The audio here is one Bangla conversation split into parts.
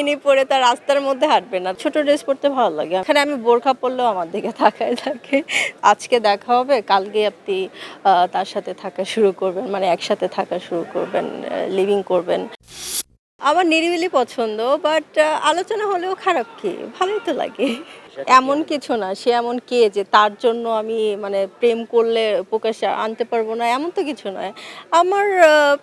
বিকিনি পরে তার রাস্তার মধ্যে হাঁটবে না। ছোট ড্রেস পরতে ভালো লাগে। এখানে আমি বোরখা পরলেও আমার দিকে থাকায় থাকে। আজকে দেখা হবে কালকে আপনি তার সাথে থাকা শুরু করবেন মানে একসাথে থাকা শুরু করবেন লিভিং করবেন। আমার নিরিবিলি পছন্দ বাট আলোচনা হলেও খারাপ কি? ভালোই তো লাগে। এমন কিছু না সে এমন কে যে তার জন্য আমি মানে প্রেম করলে প্রকাশ্যে আনতে পারব না এমন তো কিছু নয়। আমার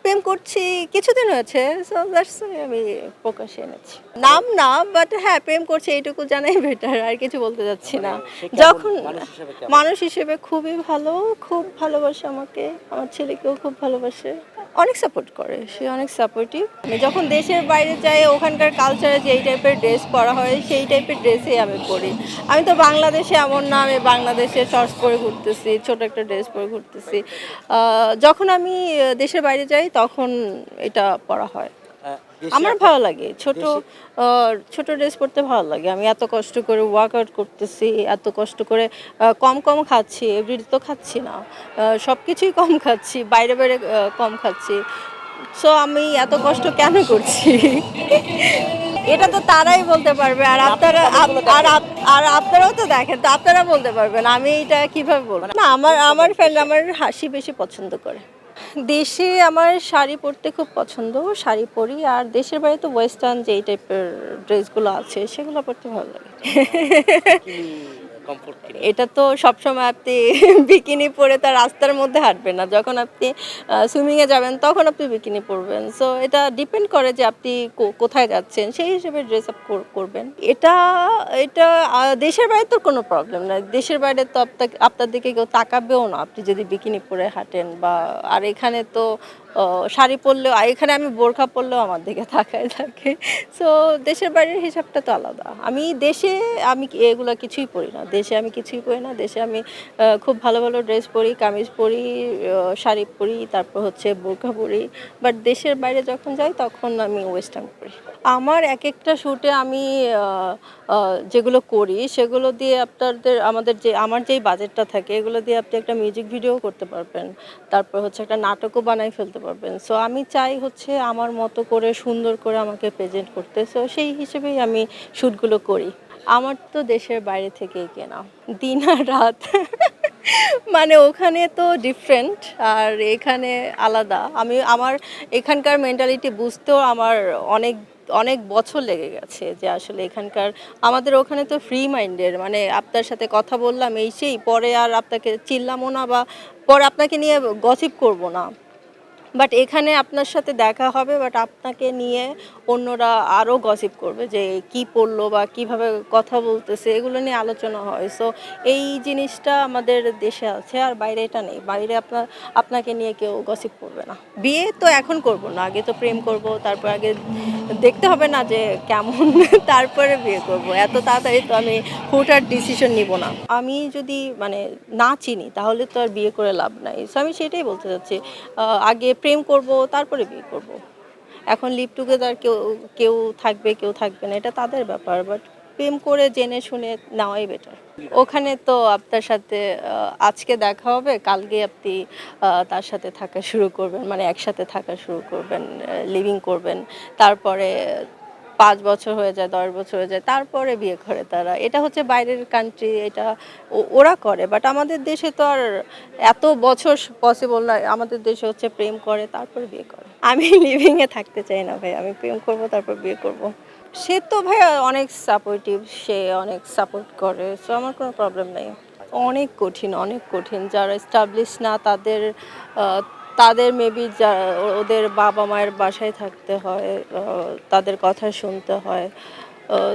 প্রেম করছি কিছুদিন হয়েছে সো দ্যাটস আমি প্রকাশ্যে এনেছি। নাম না বাট হ্যাঁ প্রেম করছি এইটুকু জানাই বেটার আর কিছু বলতে যাচ্ছি না। যখন মানুষ হিসেবে খুবই ভালো খুব ভালোবাসে আমাকে আমার ছেলেকেও খুব ভালোবাসে। অনেক সাপোর্ট করে, সে অনেক সাপোর্টিভ যখন দেশের বাইরে যাই, ওখানকার কালচারে যেই টাইপের ড্রেস পরা হয়, সেই টাইপের ড্রেসই আমি পরি। আমি তো বাংলাদেশে এমন না, আমি বাংলাদেশে শর্টস পরে ঘুরতেছি, ছোট একটা ড্রেস পরে ঘুরতেছি। যখন আমি দেশের বাইরে যাই, তখন এটা পরা হয়। আমার ভালো লাগে। ছোট ছোট ড্রেস পরতে ভালো লাগে। আমি এত কষ্ট করে ওয়ার্কআউট করতেছি এত কষ্ট করে কম কম খাচ্ছি এভরিডে তো খাচ্ছি না। সব কিছুই কম খাচ্ছি বাইরে বাইরে কম খাচ্ছি। সো আমি এত কষ্ট কেন করছি? এটা তো তারাই বলতে পারবে। আর আপনারা আর আর আপনারাও তো দেখেন তো আপনারা বলতে পারবেন। আমি এটা কীভাবে বলব? না আমার আমার ফ্রেন্ড আমার হাসি বেশি পছন্দ করে। দেশে আমার শাড়ি পরতে খুব পছন্দ, শাড়ি পরি। আর দেশের বাইরে তো ওয়েস্টার্ন যেই টাইপের ড্রেসগুলো আছে, সেগুলো পরতে ভালো লাগে। এটা তো সবসময় আপনি বিকিনি পরে তার রাস্তার মধ্যে হাঁটবেন না। যখন আপনি সুইমিংয়ে যাবেন, তখন আপনি বিকিনি পরবেন। সো এটা ডিপেন্ড করে যে আপনি কোথায় যাচ্ছেন, সেই হিসেবে ড্রেস আপ করবেন। এটা এটা দেশের বাইরে তো কোনো প্রবলেম নাই। দেশের বাইরে তো আপনার দিকে কেউ তাকাবেও না। আপনি যদি বিকিনি পরে হাঁটেন বা, আর এখানে তো শাড়ি পরলেও এখানে আমি বোরখা পরলেও আমার দিকে তাকায় থাকে। সো দেশের বাইরের হিসাবটা তো আলাদা। আমি দেশে আমি এগুলো কিছুই পরি না। দেশে আমি কিছুই পরি না। দেশে আমি খুব ভালো ভালো ড্রেস পরি, কামিজ পরি শাড়ি পরি, তারপর হচ্ছে বোরখা পরি। বাট দেশের বাইরে যখন যাই, তখন আমি ওয়েস্টার্ন পরি। আমার এক একটা শ্যুটে আমি যেগুলো করি, সেগুলো দিয়ে আপনাদের, আমাদের যে, আমার যেই বাজেটটা থাকে, এগুলো দিয়ে আপনি একটা মিউজিক ভিডিও করতে পারবেন। তারপর হচ্ছে একটা নাটকও বানাই ফেলতে পারবেন সো আমি চাই হচ্ছে আমার মতো করে সুন্দর করে আমাকে প্রেজেন্ট করতে। সো সেই হিসেবেই আমি শ্যুটগুলো করি। আমার তো দেশের বাইরে থেকেই কেনা। দিন আর রাত। মানে ওখানে তো ডিফারেন্ট আর এখানে আলাদা। আমি, আমার এখানকার মেন্টালিটি বুঝতেও আমার অনেক অনেক বছর লেগে গেছে যে আসলে এখানকার, আমাদের ওখানে তো ফ্রি মাইন্ডের মানে আপনার সাথে কথা বললাম, এই সেই, পরে আর আপনাকে চিনলামও না বা, পরে আপনাকে নিয়ে গসিপ করব না। বাট এখানে আপনার সাথে দেখা হবে বাট আপনাকে নিয়ে অন্যরা আরও গসিপ করবে যে কি পড়ল বা কীভাবে কথা বলতেছে, এগুলো নিয়ে আলোচনা হয়। সো এই জিনিসটা আমাদের দেশে আছে আর বাইরে এটা নেই। বাইরে আপনার, আপনাকে নিয়ে কেউ গসিপ করবে না। বিয়ে তো এখন করব না, আগে তো প্রেম করব, তারপর আগে দেখতে হবে না যে কেমন তারপরে বিয়ে করব। এত তাড়াতাড়ি তো আমি হুটার ডিসিশন নিব না। আমি যদি মানে না চিনি, তাহলে তো আর বিয়ে করে লাভ নাই। সো আমি সেটাই বলতে চাচ্ছি আগে প্রেম করব, তারপরে বিয়ে করব। এখন লিভ টুগেদার কেউ কেউ থাকবে কেউ থাকবে না, এটা তাদের ব্যাপার বাট প্রেম করে জেনে শুনে নেওয়াই বেটার ওখানে তো আপনার সাথে আজকে দেখা হবে, কালকে আপনি তার সাথে থাকা শুরু করবেন মানে একসাথে থাকা শুরু করবেন লিভিং করবেন, তারপরে পাঁচ বছর হয়ে যায়, দশ বছর হয়ে যায়, তারপরে বিয়ে করে তারা। এটা হচ্ছে বাইরের কান্ট্রি এটা ওরা করে। বাট আমাদের দেশে তো আর এত বছর পসিবল নয় আমাদের দেশে হচ্ছে প্রেম করে, তারপরে বিয়ে করে। আমি লিভিংয়ে থাকতে চাই না ভাই, আমি প্রেম করব, তারপর বিয়ে করব। সে তো ভাই অনেক সাপোর্টিভ সে অনেক সাপোর্ট করে সো আমার কোনো প্রবলেম নেই। অনেক কঠিন অনেক কঠিন। যারা এস্টাবলিশ না, তাদের তাদের মেবি ওদের বাবা মায়ের বাসায় থাকতে হয় তাদের কথা শুনতে হয়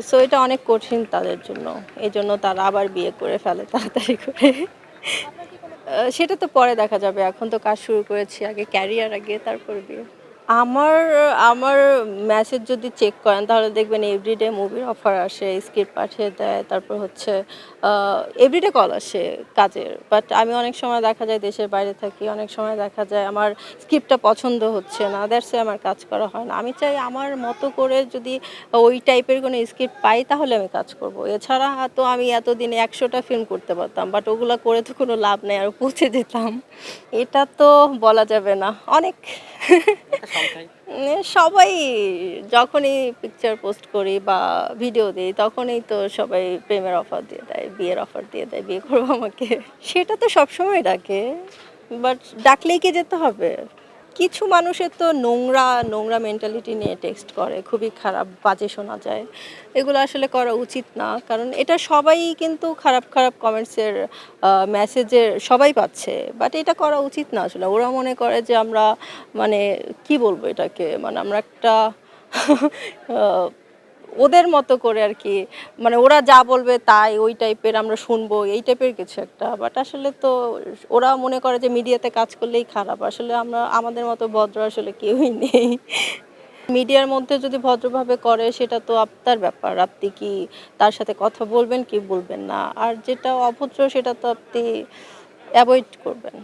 সো এটা অনেক কঠিন তাদের জন্য। এই জন্য তারা আবার বিয়ে করে ফেলে তাড়াতাড়ি করে। সেটা তো পরে দেখা যাবে। এখন তো কাজ শুরু করেছি, আগে ক্যারিয়ার আগে তারপর বিয়ে। আমার আমার মেসেজ যদি চেক করেন, তাহলে দেখবেন এভরিডে মুভির অফার আসে স্ক্রিপ্ট পাঠিয়ে দেয়, তারপর হচ্ছে এভরিডে কল আসে কাজের বাট আমি অনেক সময় দেখা যায় দেশের বাইরে থাকি, অনেক সময় দেখা যায় আমার স্ক্রিপ্টটা পছন্দ হচ্ছে না দ্যাটসে আমার কাজ করা হয় না। আমি চাই আমার মতো করে যদি ওই টাইপের কোনো স্ক্রিপ্ট পাই, তাহলে আমি কাজ করব। এছাড়া তো আমি এতদিনে একশোটা ফিল্ম করতে পারতাম বাট ওগুলো করে তো কোনো লাভ নেই, আর পৌঁছে যেতাম। এটা তো বলা যাবে না, অনেক। সবাই যখনই পিকচার পোস্ট করি বা ভিডিও দিই, তখনই তো সবাই প্রেমের অফার দিয়ে দেয়, বিয়ের অফার দিয়ে দেয়, বিয়ে করব আমাকে। সেটা তো সবসময় ডাকে বাট ডাকলেই কি যেতে হবে? কিছু মানুষের তো নোংরা নোংরা মেন্টালিটি নিয়ে টেক্সট করে, খুবই খারাপ, বাজে শোনা যায়। এগুলো আসলে করা উচিত না, কারণ এটা সবাই কিন্তু খারাপ খারাপ কমেন্টসের মেসেজের সবাই পাচ্ছে। বাট এটা করা উচিত না আসলে। ওরা মনে করে যে আমরা মানে কি বলব এটাকে? মানে আমরা একটা ওদের মতো করে আর কি। মানে ওরা যা বলবে তাই, ওই টাইপের আমরা শুনব, এই টাইপের কিছু একটা। বাট আসলে তো ওরা মনে করে যে মিডিয়াতে কাজ করলেই খারাপ। আসলে আমরা, আমাদের মতো ভদ্র আসলে কেউই নেই। মিডিয়ার মধ্যে যদি ভদ্রভাবে করে, সেটা তো আপনার ব্যাপার। আপনি কি তার সাথে কথা বলবেন কি বলবেন না? আর যেটা অভদ্র, সেটা তো আপনি অ্যাভয়েড করবেন।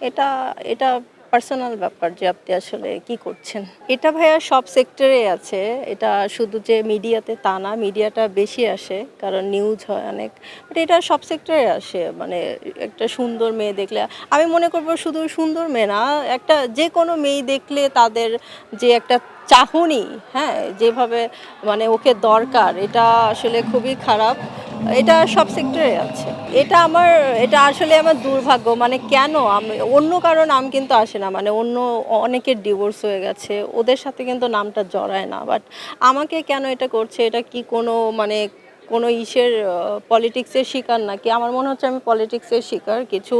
এটা এটা পার্সোনাল ব্যাপার যে আপনি আসলে কি করছেন। এটা ভাইয়া সব সেক্টরে আছে। এটা শুধু যে মিডিয়াতে তা না মিডিয়াটা বেশি আসে, কারণ নিউজ হয় অনেক। বাট এটা সব সেক্টরে আসে মানে একটা সুন্দর মেয়ে দেখলে। আমি মনে করব শুধু সুন্দর মেয়ে না, একটা যে কোনো মেয়ে দেখলে তাদের যে একটা চাহনি হ্যাঁ যেভাবে মানে ওকে দরকার, এটা আসলে খুবই খারাপ। এটা সব সেক্টরে আছে। এটা আমার, এটা আসলে আমার দুর্ভাগ্য। মানে কেন? আমি, অন্য কারও নাম কিন্তু আসে না। মানে অন্য অনেকের ডিভোর্স হয়ে গেছে। ওদের সাথে কিন্তু নামটা জড়ায় না। বাট আমাকে কেন এটা করছে? এটা কি কোনো মানে কোনো ইসের পলিটিক্সের শিকার নাকি? আমার মনে হচ্ছে আমি পলিটিক্সের শিকার। কিছু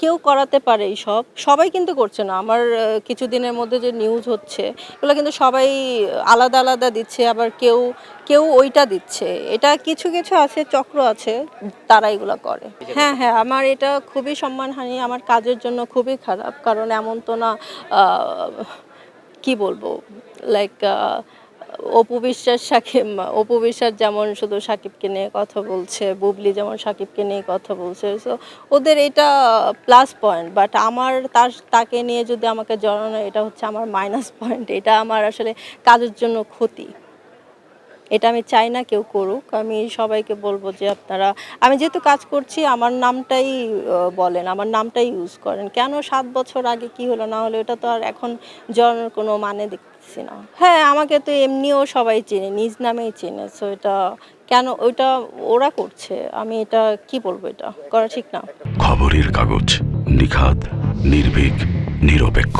কেউ করাতে পারে এই সব সবাই কিন্তু করছে না। আমার কিছু দিনের মধ্যে যে নিউজ হচ্ছে, এগুলো কিন্তু সবাই আলাদা আলাদা দিচ্ছে, আবার কেউ কেউ ওইটা দিচ্ছে। এটা কিছু কিছু আছে, চক্র আছে, তারা এগুলো করে। হ্যাঁ হ্যাঁ আমার এটা খুবই সম্মানহানি। আমার কাজের জন্য খুবই খারাপ। কারণ এমন তো না কি বলব? লাইক অপু বিশ্বাস, সাকিব অপু বিশ্বাস যেমন শুধু সাকিবকে নিয়ে কথা বলছে, বুবলি যেমন সাকিবকে নিয়ে কথা বলছে সো ওদের এটা প্লাস পয়েন্ট বাট আমার তার, তাকে নিয়ে যদি আমাকে জড়ানো, এটা হচ্ছে আমার মাইনাস পয়েন্ট এটা আমার আসলে কাজের জন্য ক্ষতি। এটা আমি চাই না কেউ করুক, আমি সবাইকে বলব যে আপনারা, আমি যেহেতু কাজ করছি, আমার নামটাই বলেন, আমার নামটাই ইউজ করেন। কেন সাত বছর আগে কি হলো না হলো, এটা তো আর এখন জড়ানোর কোনো মানে দেখতেছি না। হ্যাঁ আমাকে তো এমনিও সবাই চেনে, নিজ নামেই চেনে। সো এটা কেন, ওইটা ওরা করছে? আমি এটা কি বলব এটা? করা ঠিক না। খবরের কাগজ নিখাত নির্ভীক, নিরপেক্ষ।